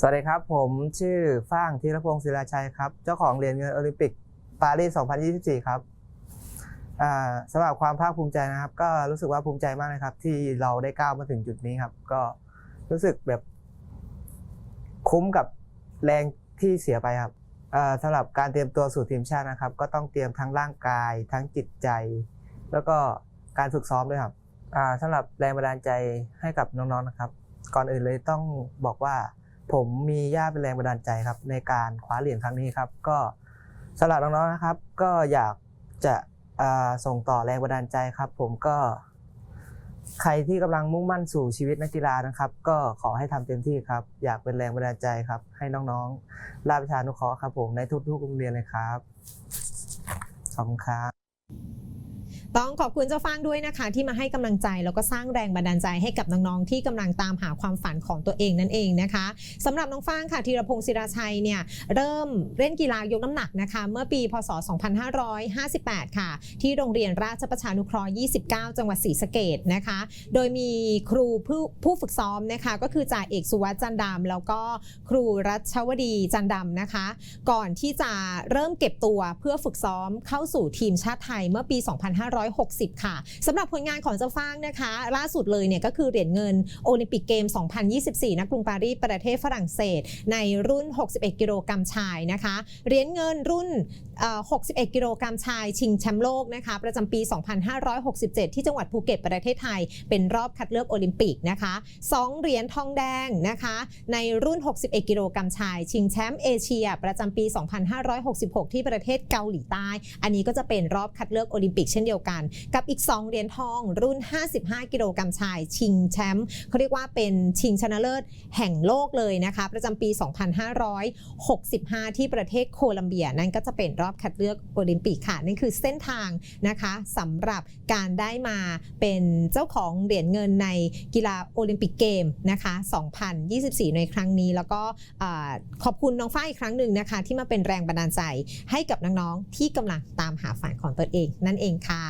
สวัสดีครับ ผมชื่อฟ้างธีรพงศ์ศิลาชัยครับ เจ้าของเหรียญเงินโอลิมปิกปารีส 2024 ครับอ่าสำหรับความภาคภูมิใจนะครับ ก็รู้สึกว่าภูมิใจมากเลยครับ ที่เราได้ก้าวมาถึงจุดนี้ครับ ก็รู้สึกแบบคุ้มกับแรงที่เสียไปครับสำหรับการเตรียมตัวสู่ทีมชาตินะครับ ก็ต้องเตรียมทั้งร่างกาย ทั้งจิตใจ แล้วก็การฝึกซ้อมด้วยครับสำหรับแรงบันดาลใจให้กับน้องๆนะครับ ก่อนอื่นเลยต้องบอกว่า ผมมีย่าเป็นแรงบันดาลใจครับ ในการคว้าเหรียญครั้งนี้ครับ ก็สำหรับน้องๆนะครับ ก็อยากจะส่งต่อแรงบันดาลใจครับ ผมก็ใครที่กำลังมุ่งมั่นสู่ชีวิตนักกีฬานะครับ ก็ขอให้ทำเต็มที่ครับ อยากเป็นแรงบันดาลใจครับ ให้น้องๆราชประชานุเคราะห์ครับ ผมในทุกๆโรงเรียนเลยครับขอบคุณครับ ต้องขอบคุณเจ้าฟางด้วยนะคะ ที่มาให้กำลังใจแล้วก็สร้างแรงบันดาลใจให้กับน้องๆที่กำลังตามหาความฝันของตัวเองนั่นเองนะคะสำหรับน้องฟางค่ะธีรพงศ์ศิราชัยเนี่ยเริ่มเล่นกีฬายกน้ำหนักนะคะ เมื่อปีพศ 2558 ค่ะ ที่โรงเรียนราชประชานุเคราะห์ 29 จังหวัดศรีสะเกดนะคะ โดยมีครูผู้ผู้ฝึกซ้อมนะคะ ก็คือจ่าเอกสุวัสด์จันดำแล้วก็ครูรัชวดีจันดำนะคะ ก่อนที่จะเริ่มเก็บตัวเพื่อฝึกซ้อมเข้าสู่ทีมชาติไทยเมื่อปี 2500 2560 ค่ะสำหรับผลงานของเจ้าฟางนะคะ ล่าสุดเลยเนี่ยก็คือเหรียญเงินโอลิมปิกเกม 2024นักรุงปารีสประเทศฝรั่งเศส ในรุ่น 61 กิโลกรัมชายนะคะเหรียญเงินรุ่น 61 กิโลกรัมชาย ชิงแชมป์โลกนะคะประจำปี 2567 ที่จังหวัดภูเก็ตประเทศไทย เป็นรอบคัดเลือกโอลิมปิกนะคะสองเหรียญทองแดงนะคะในรุ่น 61 กิโลกรัมชาย ชิงแชมป์เอเชีย ประจำปี 2566 ที่ประเทศเกาหลีใต้ อันนี้ก็จะเป็นรอบคัดเลือกโอลิมปิกเช่นเดียวกันกับอีก 2 เหรียญทองรุ่น 55 กิโลกรัมชาย ชิงแชมป์เขาเรียกว่าเป็นชิงชนะเลิศแห่งโลกเลยนะคะ ประจำปี 2565 ที่ประเทศโคลัมเบีย นั่นก็จะเป็นรอบคัดเลือกโอลิมปิกค่ะนั่นคือเส้นทางนะคะสำหรับการได้มาเป็นเจ้าของเหรียญเงินในกีฬาโอลิมปิกเกมนะคะ 2024 ในครั้งนี้ แล้วก็ขอบคุณน้องฝ้ายอีกครั้งหนึ่งนะคะ ที่มาเป็นแรงบันดาลใจให้กับน้องๆที่กำลังตามหาฝันของตนเองนั่นเองค่ะ